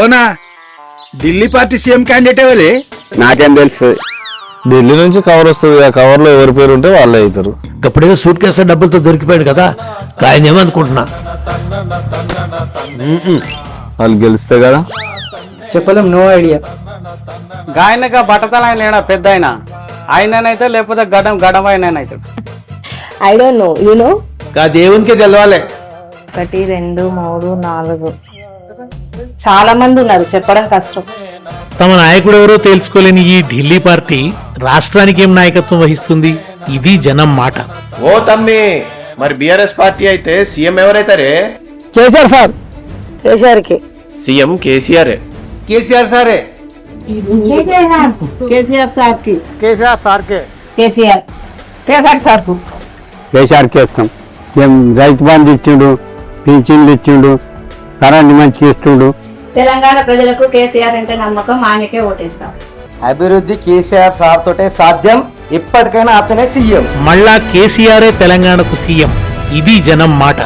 ఓనా? Delhi party CM candidate ఎవరే? నాకేం తెలుసు. ఢిల్లీ నుంచి కవర్ వస్తుంది ఆ కవర్లో ఎవరి పేరు ఉంటే వాళ్ళే అవుతారు. అప్పుడేదో సూట్ కేసు డబ్బులతో దొరికిపోయాడు కదా ఆయన ఏమనుకుంటున్నా వాళ్ళు గెలిస్తే కదా. చెప్పలేం నో ఐడియా గాయనగా బట్టతల ఆయన లేడా పెద్ద ఆయన? ఆయననైతే లేకపోతే గడం గడం ఆయన అవుతాడు I don't know you know కా దేవునికే తెలవాలి. ఒకటి రెండు మూడు నాలుగు. చాలా మంది ఉన్నారు చెప్పడం కష్టం. తమ నాయకుడు ఎవరో తేల్చుకోలేని ఈ ఢిల్లీ పార్టీ రాష్ట్రానికి ఏం నాయకత్వం వహిస్తుంది? ఇది జనం మాట. ఓ తమ్మి మరి బిఆర్ఎస్ పార్టీ అయితే సీఎం ఎవరైతారే? కేసీఆర్ సార్. కేసీఆర్కి. సీఎం కేసీఆర్. కేసీఆర్ సారే. కేసీఆర్ సార్కి. కేసీఆర్ సార్కే. కేసీఆర్. కేసీఆర్ సార్ కేసీఆర్కి ఇస్తాం. రైతు బంధు ఇచ్చిండు పింఛన్లు ఇచ్చిండు కరెంట్ మంచిగా ఇస్తుండు తెలంగాణ ప్రజలకు కేసీఆర్ అంటే నమ్మకం ఆయనకే ఓటేస్తాం. అభివృద్ధి కేసీఆర్ సార్ తోటే సాధ్యం ఇప్పటికైనా అతనే సీఎం. మళ్ళా కేసీఆరే తెలంగాణకు సీఎం. ఇది జనం మాట.